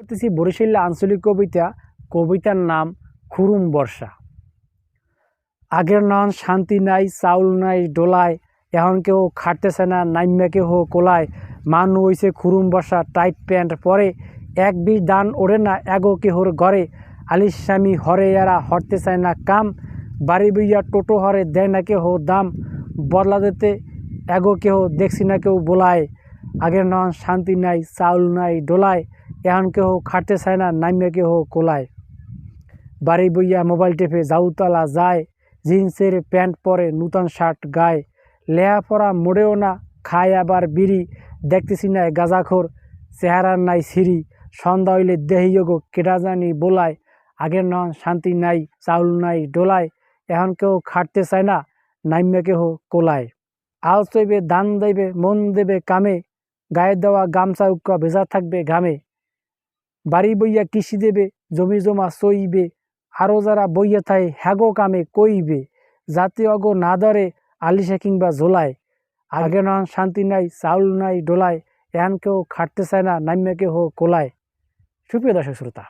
করতেছি বরিশাল আঞ্চলিক কবিতা, কবিতার নাম খুরুম বর্ষা। আগের নন শান্তি নাই, চাউল নাই, ডোলায়, এখন কেউ খাটতেছে না নাইম্যা কেহ কোলায়। মান হইছে খুরুম বর্ষা, টাইট প্যান্ট পরে, এক বিষ দান ওড়ে না এগো কেহর ঘরে। আলিস স্বামী হরে এরা হরতে চায় না কাম, বাড়ি বইয়া টোটো হরে দেয় না কেহ দাম। বদলা দিতে এগো কেহ দেখছি না কেউ বোলায়। আগের নন শান্তি নাই, চাউল নাই, ডোলায় এখন কেহ খাটতে চায় না নাইমে কেহ কোলায়। বাড়ি বইয়া মোবাইল টেপে জাউতলা যায়, জিন্সের প্যান্ট পরে নূতন শার্ট গায়ে। লেহা পরা মোড়েও না, খায় আবার বিড়ি। দেখতেছি না গাজাখোর, চেহারার নাই সিঁড়ি। সন্ধ্যা হইলে দেহিয়োগ কেটা জানি বোলায়। আগের নন শান্তি নাই, চাউল নাই ডোলায়। এখন কেউ খাটতে চায় না নাইমে কেহ কোলায়। আল চইবে, দান দেবে মন দেবে কামে। গায়ে দেওয়া গামছা উক্কা ভেজা থাকবে ঘামে। বাড়ি বইয়া কৃষি দেবে? জমি জমা সইবে আরও যারা বইয়া থাই হ্যাগো কামে কইবে? জাতি অগ না ধরে আলিশা কিংবা ঝোলায়। আগে নন শান্তি নাই, চাউল নাই, ডোলায়। এন কেউ খাটতে চায় না, নাইমে কেউ কোলায়। সুপ্রিয় দর্শক শ্রোতা,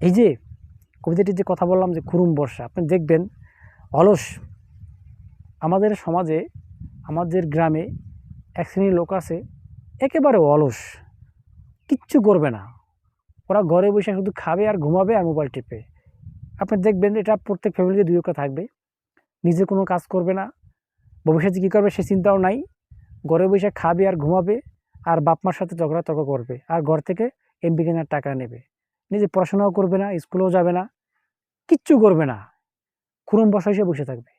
এই যে কবিতাটির যে কথা বললাম যে খুরুম বর্ষা, আপনি দেখবেন অলস আমাদের সমাজে, আমাদের গ্রামে এক শ্রেণির লোক আছে, একেবারে অলস, কিচ্ছু করবে না। ওরা ঘরে বসে শুধু খাবে আর ঘুমাবে আর মোবাইল টিপে। আপনি দেখবেন এটা প্রত্যেক ফ্যামিলিতে দুই থাকবে। নিজে কোনো কাজ করবে না। ভবিষ্যতে কী করবে সে চিন্তাও নাই। ঘরে বসে খাবে আর ঘুমাবে আর বাপ মার সাথে ঝগড়া তর্ক করবে আর ঘর থেকে এমপি কেনার টাকা নেবে। নিজে পড়াশোনাও করবে না, স্কুলেও যাবে না, কিচ্ছু করবে না। খুরুম বসা হিসেবে বসে থাকবে।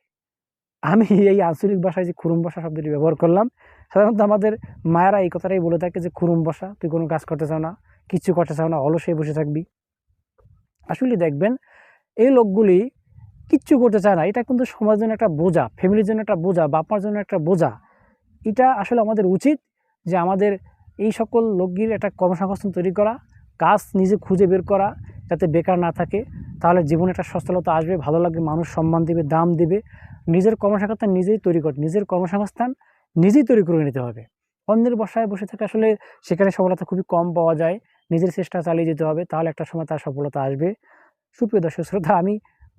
আমি এই আঞ্চলিক ভাষায় যে খুরুম বসা শব্দটি ব্যবহার করলাম, সাধারণত আমাদের মায়েরা এই কথাটাই বলে থাকে যে খুরুম বসা, তুই কোনো কাজ করতে চাও না। কিচ্ছু করতে চাও না অলসে বসে থাকবি। আসলে দেখবেন, এই লোকগুলি কিচ্ছু করতে চায় না। এটা কিন্তু সমাজের জন্য একটা বোঝা ফ্যামিলির জন্য একটা বোঝা বাপার জন্য একটা বোঝা। এটা আসলে আমাদের উচিত যে আমাদের এই সকল লোকগির একটা কর্মসংস্থান তৈরি করা, কাজ নিজে খুঁজে বের করা, যাতে বেকার না থাকে। তাহলে জীবনে একটা সচ্ছলতা আসবে, ভালো লাগবে, মানুষ সম্মান দেবে, দাম দেবে। নিজের কর্মসংস্থান নিজেই তৈরি কর, নিজের কর্মসংস্থান নিজেই তৈরি করে নিতে হবে। অন্যের বসায় বসে থেকে আসলে সেখানে সফলতা খুবই কম পাওয়া যায়। নিজের চেষ্টা চালিয়ে যেতে হবে, তাহলে একটা সময় তার সফলতা আসবে। সুপ্রিয় দর্শক শ্রোতা, আমি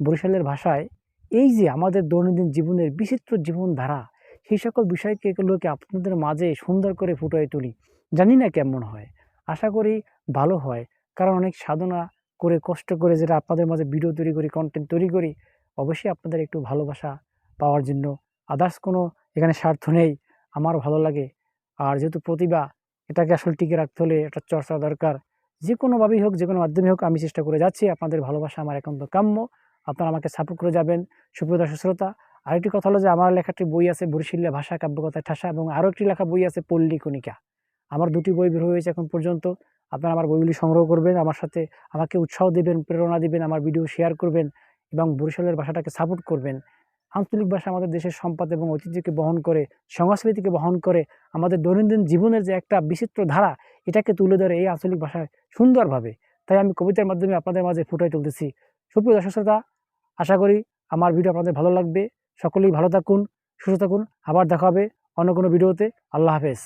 বরিশালের ভাষায় এই যে আমাদের দৈনন্দিন জীবনের বিচিত্র জীবনধারা, সেই সকল বিষয়কে এগুলোকে আপনাদের মাঝে সুন্দর করে ফুটিয়ে তুলি, জানি না কেমন হয়। আশা করি ভালো হয়, কারণ অনেক সাধনা করে, কষ্ট করে যেটা আপনাদের মাঝে ভিডিও তৈরি করি কন্টেন্ট তৈরি করি, অবশ্যই আপনাদের একটু ভালোবাসা পাওয়ার জন্য। আদার্স কোনো এখানে স্বার্থ নেই আমার ভালো লাগে। আর যেহেতু প্রতিভা এটাকে আসলে টিকে রাখতে হলে একটা চর্চা দরকার। যে কোনোভাবেই হোক, যে কোনো মাধ্যমে হোক, আমি চেষ্টা করে যাচ্ছি। আপনাদের ভালোবাসা আমার একান্ত কাম্য। আপনারা আমাকে সাপোর্ট করে যাবেন। সুপ্রিয় দর্শক, শ্রোতা, আরেকটি কথা হলো যে আমার লেখাটি বই আছে বরিশিল্লা ভাষা কাব্যকথায় ঠাসা এবং আরও একটি লেখা বই আছে পল্লী কণিকা। আমার দুটি বই বের হয়েছে এখন পর্যন্ত। আপনারা আমার বইগুলি সংগ্রহ করবেন, আমার সাথে আমাকে উৎসাহ দেবেন, প্রেরণা দিবেন, আমার ভিডিও শেয়ার করবেন এবং বরিশালের ভাষাটাকে সাপোর্ট করবেন। আঞ্চলিক ভাষা আমাদের দেশের সম্পদ এবং ঐতিহ্যকে বহন করে, সংস্কৃতিকে বহন করে, আমাদের দৈনন্দিন জীবনের যে একটা বিচিত্র ধারা, এটাকে তুলে ধরে এই আঞ্চলিক ভাষায় সুন্দরভাবে। তাই আমি কবিতার মাধ্যমে আপনাদের মাঝে ফুটাই তুলতেছি। সুপ্রিয় দর্শক শ্রোতা, আশা করি আমার ভিডিও আপনাদের ভালো লাগবে। সকলেই ভালো থাকুন, সুস্থ থাকুন। আবার দেখা হবে অন্য কোনো ভিডিওতে। আল্লাহ হাফেজ।